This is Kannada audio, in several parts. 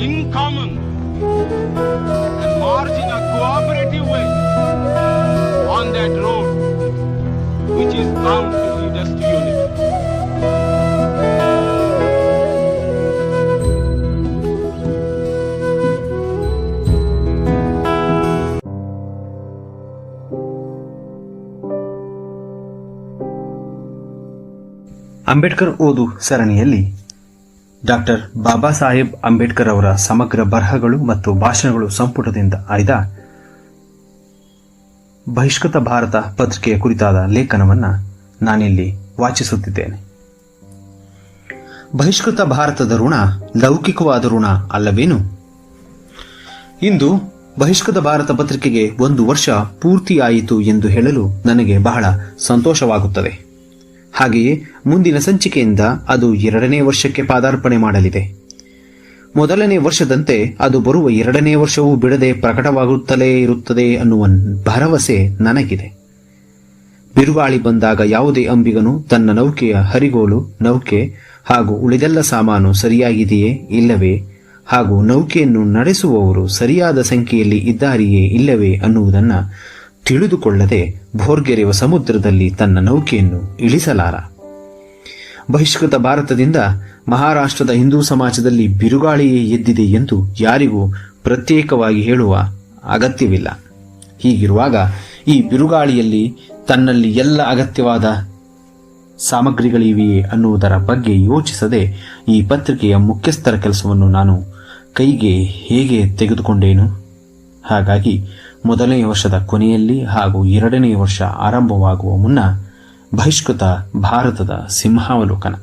in common and march in a cooperative way on that road which is bound to lead us to unity. Ambedkar ಓದು ಸರಣಿಯಲ್ಲಿ ಡಾಕ್ಟರ್ ಬಾಬಾ ಸಾಹೇಬ್ ಅಂಬೇಡ್ಕರ್ ಅವರ ಸಮಗ್ರ ಬರಹಗಳು ಮತ್ತು ಭಾಷಣಗಳು ಸಂಪುಟದಿಂದ ಆಯ್ದ ಬಹಿಷ್ಕೃತ ಭಾರತ ಪತ್ರಿಕೆಯ ಕುರಿತಾದ ಲೇಖನವನ್ನು ನಾನಿಲ್ಲಿ ವಾಚಿಸುತ್ತಿದ್ದೇನೆ. ಬಹಿಷ್ಕೃತ ಭಾರತದ ಋಣ ಲೌಕಿಕವಾದ ಋಣ ಅಲ್ಲವೇನು? ಇಂದು ಬಹಿಷ್ಕೃತ ಭಾರತ ಪತ್ರಿಕೆಗೆ ಒಂದು ವರ್ಷ ಪೂರ್ತಿಯಾಯಿತು ಎಂದು ಹೇಳಲು ನನಗೆ ಬಹಳ ಸಂತೋಷವಾಗುತ್ತದೆ. ಹಾಗೆಯೇ ಮುಂದಿನ ಸಂಚಿಕೆಯಿಂದ ಅದು ಎರಡನೇ ವರ್ಷಕ್ಕೆ ಪಾದಾರ್ಪಣೆ ಮಾಡಲಿದೆ. ಮೊದಲನೇ ವರ್ಷದಂತೆ ಅದು ಬರುವ ಎರಡನೇ ವರ್ಷವೂ ಬಿಡದೆ ಪ್ರಕಟವಾಗುತ್ತಲೇ ಇರುತ್ತದೆ ಅನ್ನುವ ಭರವಸೆ ನನಗಿದೆ. ಬಿರುಗಾಳಿ ಬಂದಾಗ ಯಾವುದೇ ಅಂಬಿಗನು ತನ್ನ ನೌಕೆಯ ಹರಿಗೋಲು, ನೌಕೆ ಹಾಗೂ ಉಳಿದೆಲ್ಲ ಸಾಮಾನು ಸರಿಯಾಗಿದೆಯೇ ಇಲ್ಲವೇ? ಹಾಗೂ ನೌಕೆಯನ್ನು ನಡೆಸುವವರು ಸರಿಯಾದ ಸಂಖ್ಯೆಯಲ್ಲಿ ಇದ್ದಾರೆಯೇ ಇಲ್ಲವೇ ಅನ್ನುವುದನ್ನು ತಿಳಿದುಕೊಳ್ಳದೆ ಭೋರ್ಗೆರೆವ ಸಮುದ್ರದಲ್ಲಿ ತನ್ನ ನೌಕೆಯನ್ನು ಇಳಿಸಲಾರ. ಬಹಿಷ್ಕೃತ ಭಾರತದಿಂದ ಮಹಾರಾಷ್ಟ್ರದ ಹಿಂದೂ ಸಮಾಜದಲ್ಲಿ ಬಿರುಗಾಳಿಯೇ ಎದ್ದಿದೆ ಎಂದು ಯಾರಿಗೂ ಪ್ರತ್ಯೇಕವಾಗಿ ಹೇಳುವ ಅಗತ್ಯವಿಲ್ಲ. ಹೀಗಿರುವಾಗ ಈ ಬಿರುಗಾಳಿಯಲ್ಲಿ ತನ್ನಲ್ಲಿ ಎಲ್ಲ ಅಗತ್ಯವಾದ ಸಾಮಗ್ರಿಗಳಿವೆಯೇ ಅನ್ನುವುದರ ಬಗ್ಗೆ ಯೋಚಿಸದೆ ಈ ಪತ್ರಿಕೆಯ ಮುಖ್ಯಸ್ಥರ ಕೆಲಸವನ್ನು ನಾನು ಕೈಗೆ ಹೇಗೆ ತೆಗೆದುಕೊಂಡೇನು? ಹಾಗಾಗಿ ಮೊದಲನೇ ವರ್ಷದ ಕೊನೆಯಲ್ಲಿ ಹಾಗೂ ಎರಡನೇ ವರ್ಷ ಆರಂಭವಾಗುವ ಮುನ್ನ ಬಹಿಷ್ಕೃತ ಭಾರತದ ಸಿಂಹಾವಲೋಕನ.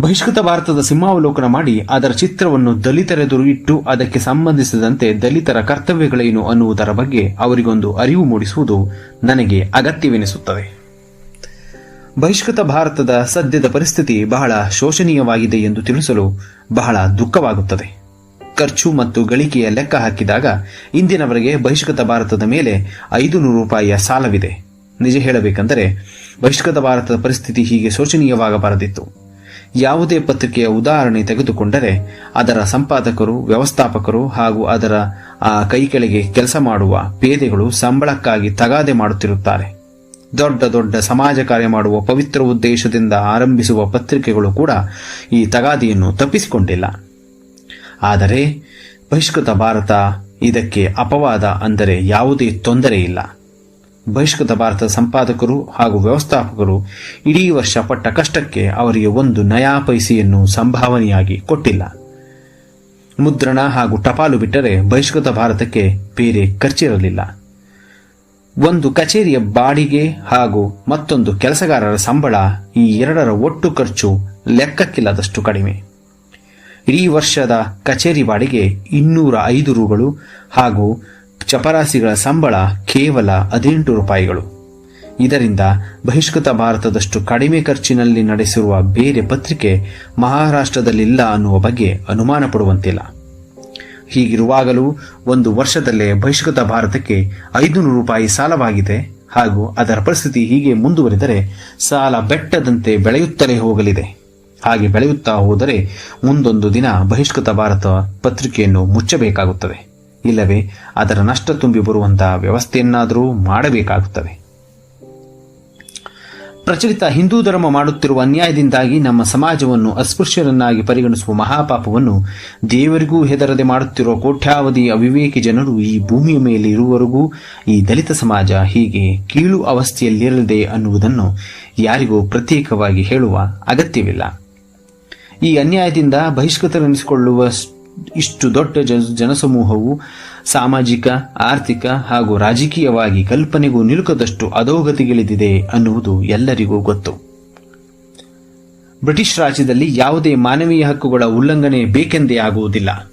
ಬಹಿಷ್ಕೃತ ಭಾರತದ ಸಿಂಹಾವಲೋಕನ ಮಾಡಿ ಅದರ ಚಿತ್ರವನ್ನು ದಲಿತರೆದುರು ಇಟ್ಟು ಅದಕ್ಕೆ ಸಂಬಂಧಿಸಿದಂತೆ ದಲಿತರ ಕರ್ತವ್ಯಗಳೇನು ಅನ್ನುವುದರ ಬಗ್ಗೆ ಅವರಿಗೊಂದು ಅರಿವು ಮೂಡಿಸುವುದು ನನಗೆ ಅಗತ್ಯವೆನಿಸುತ್ತದೆ. ಬಹಿಷ್ಕೃತ ಭಾರತದ ಸದ್ಯದ ಪರಿಸ್ಥಿತಿ ಬಹಳ ಶೋಷಣೀಯವಾಗಿದೆ ಎಂದು ತಿಳಿಸಲು ಬಹಳ ದುಃಖವಾಗುತ್ತದೆ. ಖರ್ಚು ಮತ್ತು ಗಳಿಕೆಯ ಲೆಕ್ಕ ಹಾಕಿದಾಗ ಇಂದಿನವರೆಗೆ ಬಹಿಷ್ಕೃತ ಭಾರತದ ಮೇಲೆ ಐದು ನೂರು ರೂಪಾಯಿಯ ಸಾಲವಿದೆ. ನಿಜ ಹೇಳಬೇಕೆಂದರೆ, ಬಹಿಷ್ಕೃತ ಭಾರತದ ಪರಿಸ್ಥಿತಿ ಹೀಗೆ ಶೋಚನೀಯವಾಗಬಾರದಿತ್ತು. ಯಾವುದೇ ಪತ್ರಿಕೆಯ ಉದಾಹರಣೆ ತೆಗೆದುಕೊಂಡರೆ, ಅದರ ಸಂಪಾದಕರು, ವ್ಯವಸ್ಥಾಪಕರು ಹಾಗೂ ಅದರ ಕೈ ಕೆಳಗೆ ಕೆಲಸ ಮಾಡುವ ಪೇದೆಗಳು ಸಂಬಳಕ್ಕಾಗಿ ತಗಾದೆ ಮಾಡುತ್ತಿರುತ್ತಾರೆ. ದೊಡ್ಡ ದೊಡ್ಡ ಸಮಾಜ ಕಾರ್ಯ ಮಾಡುವ ಪವಿತ್ರ ಉದ್ದೇಶದಿಂದ ಆರಂಭಿಸುವ ಪತ್ರಿಕೆಗಳು ಕೂಡ ಈ ತಗಾದಿಯನ್ನು ತಪ್ಪಿಸಿಕೊಂಡಿಲ್ಲ. ಆದರೆ ಬಹಿಷ್ಕೃತ ಭಾರತ ಇದಕ್ಕೆ ಅಪವಾದ ಅಂದರೆ ಯಾವುದೇ ತೊಂದರೆ ಇಲ್ಲ. ಬಹಿಷ್ಕೃತ ಭಾರತ ಸಂಪಾದಕರು ಹಾಗೂ ವ್ಯವಸ್ಥಾಪಕರು ಇಡೀ ವರ್ಷ ಪಟ್ಟ ಕಷ್ಟಕ್ಕೆ ಅವರಿಗೆ ಒಂದು ನಯಾ ಪೈಸೆಯನ್ನು ಸಂಭಾವನೆಯಾಗಿ ಕೊಟ್ಟಿಲ್ಲ. ಮುದ್ರಣ ಹಾಗೂ ಟಪಾಲು ಬಿಟ್ಟರೆ ಬಹಿಷ್ಕೃತ ಭಾರತಕ್ಕೆ ಬೇರೆ ಖರ್ಚಿರಲಿಲ್ಲ. ಒಂದು ಕಚೇರಿಯ ಬಾಡಿಗೆ ಹಾಗೂ ಮತ್ತೊಂದು ಕೆಲಸಗಾರರ ಸಂಬಳ ಈ ಎರಡರ ಒಟ್ಟು ಖರ್ಚು ಲೆಕ್ಕಕ್ಕಿಲ್ಲದಷ್ಟು ಕಡಿಮೆ. ಇಡೀ ವರ್ಷದ ಕಚೇರಿ ಬಾಡಿಗೆ ಇನ್ನೂರ ಐದು ರೂಗಳು ಹಾಗೂ ಚಪರಾಸಿಗಳ ಸಂಬಳ ಕೇವಲ ಹದಿನೆಂಟು ರೂಪಾಯಿಗಳು. ಇದರಿಂದ ಬಹಿಷ್ಕೃತ ಭಾರತದಷ್ಟು ಕಡಿಮೆ ಖರ್ಚಿನಲ್ಲಿ ನಡೆಸಿರುವ ಬೇರೆ ಪತ್ರಿಕೆ ಮಹಾರಾಷ್ಟ್ರದಲ್ಲಿಲ್ಲ ಅನ್ನುವ ಬಗ್ಗೆ ಅನುಮಾನ ಪಡುವಂತಿಲ್ಲ. ಹೀಗಿರುವಾಗಲೂ ಒಂದು ವರ್ಷದಲ್ಲೇ ಬಹಿಷ್ಕೃತ ಭಾರತಕ್ಕೆ ಐದುನೂರು ರೂಪಾಯಿ ಸಾಲವಾಗಿದೆ ಹಾಗೂ ಅದರ ಪರಿಸ್ಥಿತಿ ಹೀಗೆ ಮುಂದುವರಿದರೆ ಸಾಲ ಬೆಟ್ಟದಂತೆ ಬೆಳೆಯುತ್ತಲೇ ಹೋಗಲಿದೆ. ಹಾಗೆ ಬೆಳೆಯುತ್ತಾ ಹೋದರೆ ಮುಂದೊಂದು ದಿನ ಬಹಿಷ್ಕೃತ ಭಾರತ ಪತ್ರಿಕೆಯನ್ನು ಮುಚ್ಚಬೇಕಾಗುತ್ತದೆ. ಇಲ್ಲವೇ ಅದರ ನಷ್ಟ ತುಂಬಿ ಬರುವಂತಹ ವ್ಯವಸ್ಥೆಯನ್ನಾದರೂ ಮಾಡಬೇಕಾಗುತ್ತದೆ. ಪ್ರಚಲಿತ ಹಿಂದೂ ಧರ್ಮ ಮಾಡುತ್ತಿರುವ ಅನ್ಯಾಯದಿಂದಾಗಿ ನಮ್ಮ ಸಮಾಜವನ್ನು ಅಸ್ಪೃಶ್ಯರನ್ನಾಗಿ ಪರಿಗಣಿಸುವ ಮಹಾಪಾಪವನ್ನು ದೇವರಿಗೂ ಹೆದರದೆ ಮಾಡುತ್ತಿರುವ ಕೋಟ್ಯಾವಧಿ ಅವಿವೇಕಿ ಜನರು ಈ ಭೂಮಿಯ ಮೇಲೆ ಇರುವವರೆಗೂ ಈ ದಲಿತ ಸಮಾಜ ಹೀಗೆ ಕೀಳು ಅವಸ್ಥೆಯಲ್ಲಿರಲಿದೆ ಅನ್ನುವುದನ್ನು ಯಾರಿಗೂ ಪ್ರತ್ಯೇಕವಾಗಿ ಹೇಳುವ ಅಗತ್ಯವಿಲ್ಲ. ಈ ಅನ್ಯಾಯದಿಂದ ಬಹಿಷ್ಕೃತರೆನಿಸಿಕೊಳ್ಳುವ ಇಷ್ಟು ದೊಡ್ಡ ಜನ- ಜನಸಮೂಹವು ಸಾಮಾಜಿಕ, ಆರ್ಥಿಕ ಹಾಗೂ ರಾಜಕೀಯವಾಗಿ ಕಲ್ಪನೆಗೂ ನಿಲುಕದಷ್ಟು ಅಧೋಗತಿಗಿಳಿದಿದೆ ಅನ್ನುವುದು ಎಲ್ಲರಿಗೂ ಗೊತ್ತು. ಬ್ರಿಟಿಷ್ ರಾಜ್ಯದಲ್ಲಿ ಯಾವುದೇ ಮಾನವೀಯ ಹಕ್ಕುಗಳ ಉಲ್ಲಂಘನೆ ಬೇಕೆಂದೇ ಆಗುವುದಿಲ್ಲ.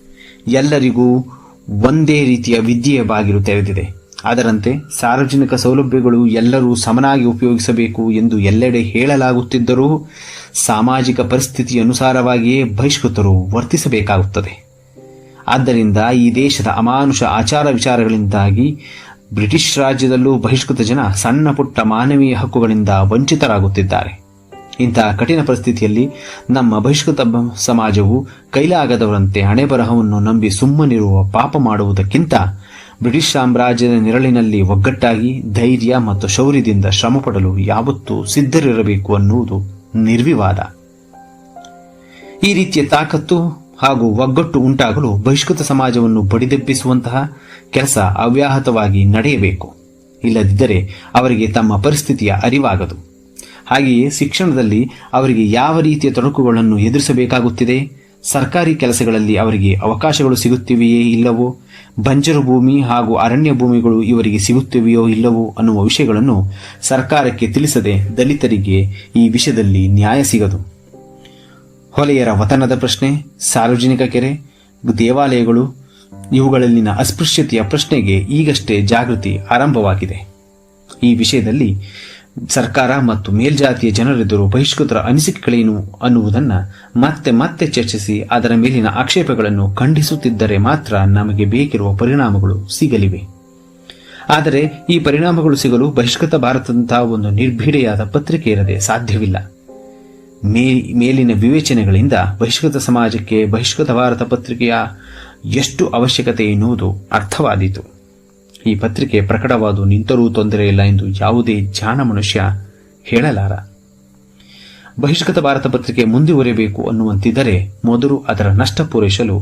ಎಲ್ಲರಿಗೂ ಒಂದೇ ರೀತಿಯ ವಿದ್ಯೆಯ ಬಾಗಿಲು ತೆರೆದಿದೆ. ಅದರಂತೆ ಸಾರ್ವಜನಿಕ ಸೌಲಭ್ಯಗಳು ಎಲ್ಲರೂ ಸಮನಾಗಿ ಉಪಯೋಗಿಸಬೇಕು ಎಂದು ಎಲ್ಲೆಡೆ ಹೇಳಲಾಗುತ್ತಿದ್ದರೂ ಸಾಮಾಜಿಕ ಪರಿಸ್ಥಿತಿ ಅನುಸಾರವಾಗಿಯೇ ಬಹಿಷ್ಕೃತರು ವರ್ತಿಸಬೇಕಾಗುತ್ತದೆ. ಆದ್ದರಿಂದ ಈ ದೇಶದ ಅಮಾನುಷ ಆಚಾರ ವಿಚಾರಗಳಿಂದಾಗಿ ಬ್ರಿಟಿಷ್ ರಾಜ್ಯದಲ್ಲೂ ಬಹಿಷ್ಕೃತ ಜನ ಸಣ್ಣ ಪುಟ್ಟ ಮಾನವೀಯ ಹಕ್ಕುಗಳಿಂದ ವಂಚಿತರಾಗುತ್ತಿದ್ದಾರೆ. ಇಂತಹ ಕಠಿಣ ಪರಿಸ್ಥಿತಿಯಲ್ಲಿ ನಮ್ಮ ಬಹಿಷ್ಕೃತ ಸಮಾಜವು ಕೈಲಾಗದವರಂತೆ ಹಣೆಬರಹವನ್ನು ನಂಬಿ ಸುಮ್ಮನಿರುವ ಪಾಪ ಮಾಡುವುದಕ್ಕಿಂತ ಬ್ರಿಟಿಷ್ ಸಾಮ್ರಾಜ್ಯದ ನೆರಳಿನಲ್ಲಿ ಒಗ್ಗಟ್ಟಾಗಿ ಧೈರ್ಯ ಮತ್ತು ಶೌರ್ಯದಿಂದ ಶ್ರಮಪಡಲು ಯಾವತ್ತೂ ಸಿದ್ಧರಿರಬೇಕು ಅನ್ನುವುದು ನಿರ್ವಿವಾದ. ಈ ರೀತಿಯ ತಾಕತ್ತು ಹಾಗೂ ಒಗ್ಗಟ್ಟು ಉಂಟಾಗಲು ಬಹಿಷ್ಕೃತ ಸಮಾಜವನ್ನು ಬಡಿದೆಬ್ಬಿಸುವಂತಹ ಕೆಲಸ ಅವ್ಯಾಹತವಾಗಿ ನಡೆಯಬೇಕು. ಇಲ್ಲದಿದ್ದರೆ ಅವರಿಗೆ ತಮ್ಮ ಪರಿಸ್ಥಿತಿಯ ಅರಿವಾಗದು. ಹಾಗೆಯೇ ಶಿಕ್ಷಣದಲ್ಲಿ ಅವರಿಗೆ ಯಾವ ರೀತಿಯ ತೊಡಕುಗಳನ್ನು ಎದುರಿಸಬೇಕಾಗುತ್ತಿದೆ? ಸರ್ಕಾರಿ ಕೆಲಸಗಳಲ್ಲಿ ಅವರಿಗೆ ಅವಕಾಶಗಳು ಸಿಗುತ್ತಿವೆಯೇ ಇಲ್ಲವೋ? ಬಂಜರು ಭೂಮಿ ಹಾಗೂ ಅರಣ್ಯ ಭೂಮಿಗಳು ಇವರಿಗೆ ಸಿಗುತ್ತಿವೆಯೋ ಇಲ್ಲವೋ ಅನ್ನುವ ವಿಷಯಗಳನ್ನು ಸರ್ಕಾರಕ್ಕೆ ತಿಳಿಸದೆ ದಲಿತರಿಗೆ ಈ ವಿಷಯದಲ್ಲಿ ನ್ಯಾಯ ಸಿಗದು. ಹೊಲೆಯರ ವತನದ ಪ್ರಶ್ನೆ, ಸಾರ್ವಜನಿಕ ಕೆರೆ, ದೇವಾಲಯಗಳು, ಇವುಗಳಲ್ಲಿನ ಅಸ್ಪೃಶ್ಯತೆಯ ಪ್ರಶ್ನೆಗೆ ಈಗಷ್ಟೇ ಜಾಗೃತಿ ಆರಂಭವಾಗಿದೆ. ಈ ವಿಷಯದಲ್ಲಿ ಸರ್ಕಾರ ಮತ್ತು ಮೇಲ್ಜಾತಿಯ ಜನರೆದುರು ಬಹಿಷ್ಕೃತರ ಅನಿಸಿಕೆಗಳೇನು ಅನ್ನುವುದನ್ನು ಮತ್ತೆ ಮತ್ತೆ ಚರ್ಚಿಸಿ ಅದರ ಮೇಲಿನ ಆಕ್ಷೇಪಗಳನ್ನು ಖಂಡಿಸುತ್ತಿದ್ದರೆ ಮಾತ್ರ ನಮಗೆ ಬೇಕಿರುವ ಪರಿಣಾಮಗಳು ಸಿಗಲಿವೆ. ಆದರೆ ಈ ಪರಿಣಾಮಗಳು ಸಿಗಲು ಬಹಿಷ್ಕೃತ ಭಾರತದಂತಹ ಒಂದು ನಿರ್ಭೀಡೆಯಾದ ಪತ್ರಿಕೆ ಇರದೆ ಸಾಧ್ಯವಿಲ್ಲ. ಮೇಲಿನ ವಿವೇಚನೆಗಳಿಂದ ಬಹಿಷ್ಕೃತ ಸಮಾಜಕ್ಕೆ ಬಹಿಷ್ಕೃತ ಭಾರತ ಪತ್ರಿಕೆಯ ಎಷ್ಟು ಅವಶ್ಯಕತೆ ಎನ್ನುವುದು ಅರ್ಥವಾದೀತು. ಈ ಪತ್ರಿಕೆ ಪ್ರಕಟವಾದು ನಿಂತರೂ ತೊಂದರೆ ಇಲ್ಲ ಎಂದು ಯಾವುದೇ ಜಾಣ ಮನುಷ್ಯ ಹೇಳಲಾರ. ಬಹಿಷ್ಕೃತ ಭಾರತ ಪತ್ರಿಕೆ ಮುಂದುವರಿಯಬೇಕು ಅನ್ನುವಂತಿದ್ದರೆ ಮೊದಲು ಅದರ ನಷ್ಟ ಪೂರೈಸಲು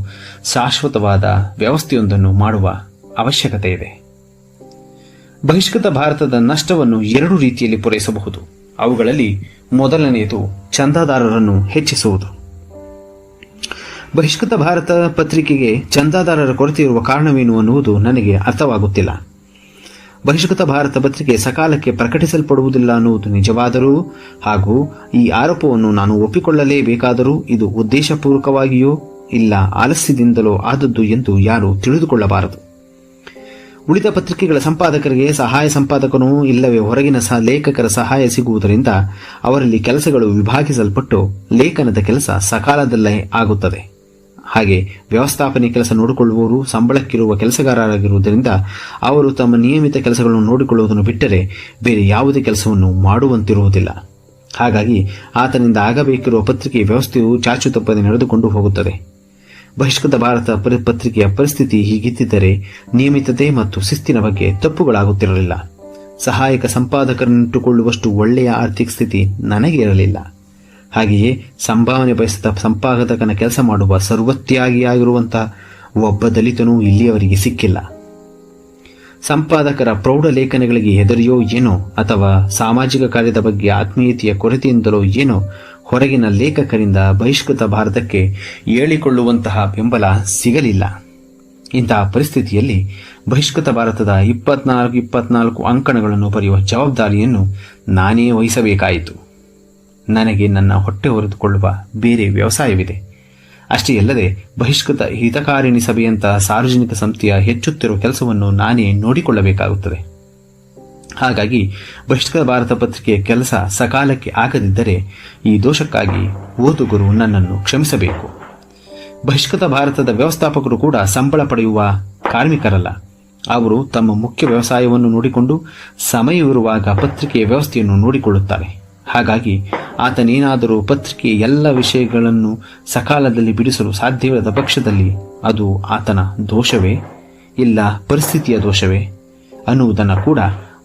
ಶಾಶ್ವತವಾದ ವ್ಯವಸ್ಥೆಯೊಂದನ್ನು ಮಾಡುವ ಅವಶ್ಯಕತೆ ಇದೆ ಬಹಿಷ್ಕೃತ ಭಾರತದ ನಷ್ಟವನ್ನು ಎರಡು ರೀತಿಯಲ್ಲಿ ಪೂರೈಸಬಹುದು. ಅವುಗಳಲ್ಲಿ ಮೊದಲನೆಯದು ಚಂದಾದಾರರನ್ನು ಹೆಚ್ಚಿಸುವುದು. ಬಹಿಷ್ಕೃತ ಭಾರತ ಪತ್ರಿಕೆಗೆ ಚಂದಾದಾರರ ಕೊರತೆ ಇರುವ ಕಾರಣವೇನು ಅನ್ನುವುದು ನನಗೆ ಅರ್ಥವಾಗುತ್ತಿಲ್ಲ. ಬಹಿಷ್ಕೃತ ಭಾರತ ಪತ್ರಿಕೆ ಸಕಾಲಕ್ಕೆ ಪ್ರಕಟಿಸಲ್ಪಡುವುದಿಲ್ಲ ಅನ್ನುವುದು ನಿಜವಾದರೂ ಹಾಗೂ ಈ ಆರೋಪವನ್ನು ನಾನು ಒಪ್ಪಿಕೊಳ್ಳಲೇಬೇಕಾದರೂ ಇದು ಉದ್ದೇಶಪೂರ್ವಕವಾಗಿಯೋ ಇಲ್ಲ ಆಲಸ್ಯದಿಂದಲೋ ಆದದ್ದು ಎಂದು ಯಾರು ತಿಳಿದುಕೊಳ್ಳಬಾರದು. ಉಳಿದ ಪತ್ರಿಕೆಗಳ ಸಂಪಾದಕರಿಗೆ ಸಹಾಯ ಸಂಪಾದಕನೂ ಇಲ್ಲವೇ ಹೊರಗಿನ ಸಹ ಲೇಖಕರ ಸಹಾಯ ಸಿಗುವುದರಿಂದ ಅವರಲ್ಲಿ ಕೆಲಸಗಳು ವಿಭಾಗಿಸಲ್ಪಟ್ಟು ಲೇಖನದ ಕೆಲಸ ಸಕಾಲದಲ್ಲೇ ಆಗುತ್ತದೆ. ಹಾಗೆ ವ್ಯವಸ್ಥಾಪನೆ ಕೆಲಸ ನೋಡಿಕೊಳ್ಳುವವರು ಸಂಬಳಕ್ಕಿರುವ ಕೆಲಸಗಾರರಾಗಿರುವುದರಿಂದ ಅವರು ತಮ್ಮ ನಿಯಮಿತ ಕೆಲಸಗಳನ್ನು ನೋಡಿಕೊಳ್ಳುವುದನ್ನು ಬಿಟ್ಟರೆ ಬೇರೆ ಯಾವುದೇ ಕೆಲಸವನ್ನು ಮಾಡುವಂತಿರುವುದಿಲ್ಲ. ಹಾಗಾಗಿ ಆತನಿಂದ ಆಗಬೇಕಿರುವ ಪತ್ರಿಕೆಯ ವ್ಯವಸ್ಥೆಯು ಚಾಚು ತಪ್ಪದೆ ನಡೆದುಕೊಂಡು ಹೋಗುತ್ತದೆ. ಬಹಿಷ್ಕೃತ ಭಾರತ ಪತ್ರಿಕೆಯ ಪರಿಸ್ಥಿತಿ ಹೀಗಿದ್ದರೆ ನಿಯಮಿತತೆ ಮತ್ತು ಶಿಸ್ತಿನ ಬಗ್ಗೆ ತಪ್ಪುಗಳಾಗುತ್ತಿರಲಿಲ್ಲ. ಸಹಾಯಕ ಸಂಪಾದಕರನ್ನಿಟ್ಟುಕೊಳ್ಳುವಷ್ಟು ಒಳ್ಳೆಯ ಆರ್ಥಿಕ ಸ್ಥಿತಿ ನನಗೆ ಇರಲಿಲ್ಲ. ಹಾಗೆಯೇ ಸಂಭಾವನೆ ಬಯಸಿದ ಸಂಪಾದಕನ ಕೆಲಸ ಮಾಡುವ ಸರ್ವತ್ಯಾಗಿಯಾಗಿರುವಂತಹ ಒಬ್ಬ ದಲಿತನೂ ಇಲ್ಲಿಯವರಿಗೆ ಸಿಕ್ಕಿಲ್ಲ. ಸಂಪಾದಕರ ಪ್ರೌಢ ಲೇಖನಗಳಿಗೆ ಹೆದರಿಯೋ ಏನೋ ಅಥವಾ ಸಾಮಾಜಿಕ ಕಾರ್ಯದ ಬಗ್ಗೆ ಆತ್ಮೀಯತೆಯ ಕೊರತೆಯಿಂದಲೋ ಏನೋ ಹೊರಗಿನ ಲೇಖಕರಿಂದ ಬಹಿಷ್ಕೃತ ಭಾರತಕ್ಕೆ ಹೇಳಿಕೊಳ್ಳುವಂತಹ ಬೆಂಬಲ ಸಿಗಲಿಲ್ಲ. ಇಂತಹ ಪರಿಸ್ಥಿತಿಯಲ್ಲಿ ಬಹಿಷ್ಕೃತ ಭಾರತದ ಇಪ್ಪತ್ನಾಲ್ಕು ಇಪ್ಪತ್ನಾಲ್ಕು ಅಂಕಣಗಳನ್ನು ಬರೆಯುವ ಜವಾಬ್ದಾರಿಯನ್ನು ನಾನೇ ವಹಿಸಬೇಕಾಯಿತು. ನನಗೆ ನನ್ನ ಹೊಟ್ಟೆ ಹೊರೆದುಕೊಳ್ಳುವ ಬೇರೆ ವ್ಯವಸಾಯವಿದೆ. ಅಷ್ಟೇ ಅಲ್ಲದೆ ಬಹಿಷ್ಕೃತ ಹಿತಕಾರಿಣಿ ಸಭೆಯಂತಹ ಸಾರ್ವಜನಿಕ ಸಂಸ್ಥೆಯ ಹೆಚ್ಚುತ್ತಿರುವ ಕೆಲಸವನ್ನು ನಾನೇ ನೋಡಿಕೊಳ್ಳಬೇಕಾಗುತ್ತದೆ. ಹಾಗಾಗಿ ಬಹಿಷ್ಕೃತ ಭಾರತ ಪತ್ರಿಕೆಯ ಕೆಲಸ ಸಕಾಲಕ್ಕೆ ಆಗದಿದ್ದರೆ ಈ ದೋಷಕ್ಕಾಗಿ ಓದುಗರು ನನ್ನನ್ನು ಕ್ಷಮಿಸಬೇಕು. ಬಹಿಷ್ಕೃತ ಭಾರತದ ವ್ಯವಸ್ಥಾಪಕರು ಕೂಡ ಸಂಬಳ ಪಡೆಯುವ ಕಾರ್ಮಿಕರಲ್ಲ. ಅವರು ತಮ್ಮ ಮುಖ್ಯ ವ್ಯವಸಾಯವನ್ನು ನೋಡಿಕೊಂಡು ಸಮಯವಿರುವಾಗ ಪತ್ರಿಕೆಯ ವ್ಯವಸ್ಥೆಯನ್ನು ನೋಡಿಕೊಳ್ಳುತ್ತಾರೆ. ಹಾಗಾಗಿ ಆತನೇನಾದರೂ ಪತ್ರಿಕೆಯ ಎಲ್ಲ ವಿಷಯಗಳನ್ನು ಸಕಾಲದಲ್ಲಿ ಬಿಡಿಸಲು ಸಾಧ್ಯವಿಲ್ಲದ ಪಕ್ಷದಲ್ಲಿ ಅದು ಆತನ ದೋಷವೇ? ಇಲ್ಲ, ಪರಿಸ್ಥಿತಿಯ ದೋಷವೇ? ಅನ್ನುವುದನ್ನು ಕೂಡ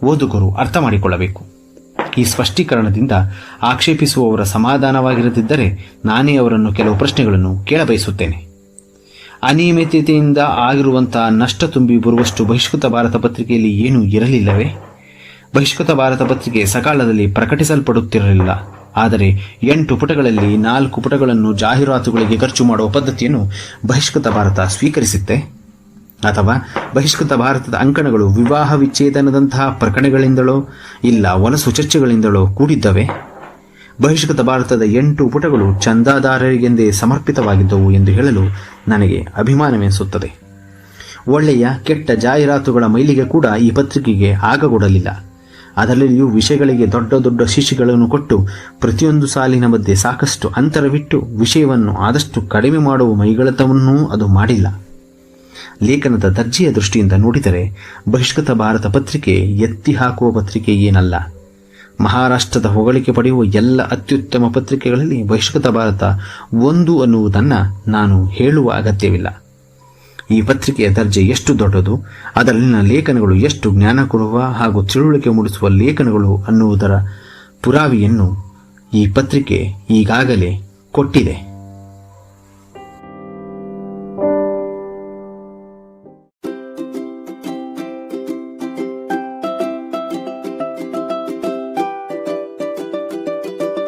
ಓದುಗರು ಅರ್ಥ ಮಾಡಿಕೊಳ್ಳಬೇಕು. ಈ ಸ್ಪಷ್ಟೀಕರಣದಿಂದ ಆಕ್ಷೇಪಿಸುವವರ ಸಮಾಧಾನವಾಗಿರದಿದ್ದರೆ ನಾನೇ ಅವರನ್ನು ಕೆಲವು ಪ್ರಶ್ನೆಗಳನ್ನು ಕೇಳಬಯಸುತ್ತೇನೆ. ಅನಿಯಮಿತತೆಯಿಂದ ಆಗಿರುವಂತಹ ನಷ್ಟ ತುಂಬಿ ಬರುವಷ್ಟು ಬಹಿಷ್ಕೃತ ಭಾರತ ಪತ್ರಿಕೆಯಲ್ಲಿ ಏನೂ ಇರಲಿಲ್ಲವೇ? ಬಹಿಷ್ಕೃತ ಭಾರತ ಪತ್ರಿಕೆ ಸಕಾಲದಲ್ಲಿ ಪ್ರಕಟಿಸಲ್ಪಡುತ್ತಿರಲಿಲ್ಲ. ಆದರೆ ಎಂಟು ಪುಟಗಳಲ್ಲಿ ನಾಲ್ಕು ಪುಟಗಳನ್ನು ಜಾಹೀರಾತುಗಳಿಗೆ ಖರ್ಚು ಮಾಡುವ ಪದ್ಧತಿಯನ್ನು ಬಹಿಷ್ಕೃತ ಭಾರತ ಸ್ವೀಕರಿಸಿತ್ತೆ. ಅಥವಾ ಬಹಿಷ್ಕೃತ ಭಾರತದ ಅಂಕಣಗಳು ವಿವಾಹ ವಿಚ್ಛೇದನದಂತಹ ಪ್ರಕರಣಗಳಿಂದಲೋ, ಇಲ್ಲ ವಲಸು ಚರ್ಚೆಗಳಿಂದಲೋ ಕೂಡಿದ್ದವೆ. ಬಹಿಷ್ಕೃತ ಭಾರತದ ಎಂಟು ಪುಟಗಳು ಚಂದಾದಾರರಿಗೆಂದೇ ಸಮರ್ಪಿತವಾಗಿದ್ದವು ಎಂದು ಹೇಳಲು ನನಗೆ ಅಭಿಮಾನವೆನಿಸುತ್ತದೆ. ಒಳ್ಳೆಯ ಕೆಟ್ಟ ಜಾಹೀರಾತುಗಳ ಮೈಲಿಗೆ ಕೂಡ ಈ ಪತ್ರಿಕೆಗೆ ಆಗಗೊಡಲಿಲ್ಲ ಅದರಲ್ಲಿಯೂ ವಿಷಯಗಳಿಗೆ ದೊಡ್ಡ ದೊಡ್ಡ ಶಿಶಿಗಳನ್ನು ಕೊಟ್ಟು ಪ್ರತಿಯೊಂದು ಸಾಲಿನ ಮಧ್ಯೆ ಸಾಕಷ್ಟು ಅಂತರವಿಟ್ಟು ವಿಷಯವನ್ನು ಆದಷ್ಟು ಕಡಿಮೆ ಮಾಡುವ ಮೈಗಳತವನ್ನೂ ಅದು ಮಾಡಿಲ್ಲ. ಲೇಖನದ ದರ್ಜೆಯ ದೃಷ್ಟಿಯಿಂದ ನೋಡಿದರೆ ಬಹಿಷ್ಕೃತ ಭಾರತ ಪತ್ರಿಕೆ ಎತ್ತಿ ಹಾಕುವ ಪತ್ರಿಕೆ ಏನಲ್ಲ. ಮಹಾರಾಷ್ಟ್ರದ ಹೊಗಳಿಕೆ ಪಡೆಯುವ ಎಲ್ಲ ಅತ್ಯುತ್ತಮ ಪತ್ರಿಕೆಗಳಲ್ಲಿ ಬಹಿಷ್ಕೃತ ಭಾರತ ಒಂದು ಅನ್ನುವುದನ್ನು ನಾನು ಹೇಳುವ ಅಗತ್ಯವಿಲ್ಲ. ಈ ಪತ್ರಿಕೆಯ ದರ್ಜೆ ಎಷ್ಟು ದೊಡ್ಡದು, ಅದರಲ್ಲಿನ ಲೇಖನಗಳು ಎಷ್ಟು ಜ್ಞಾನ ಕೊಡುವ ಹಾಗೂ ತಿಳುವಳಿಕೆ ಮೂಡಿಸುವ ಲೇಖನಗಳು ಅನ್ನುವುದರ ಪುರಾವೆಯನ್ನು ಈ ಪತ್ರಿಕೆ ಈಗಾಗಲೇ ಕೊಟ್ಟಿದೆ.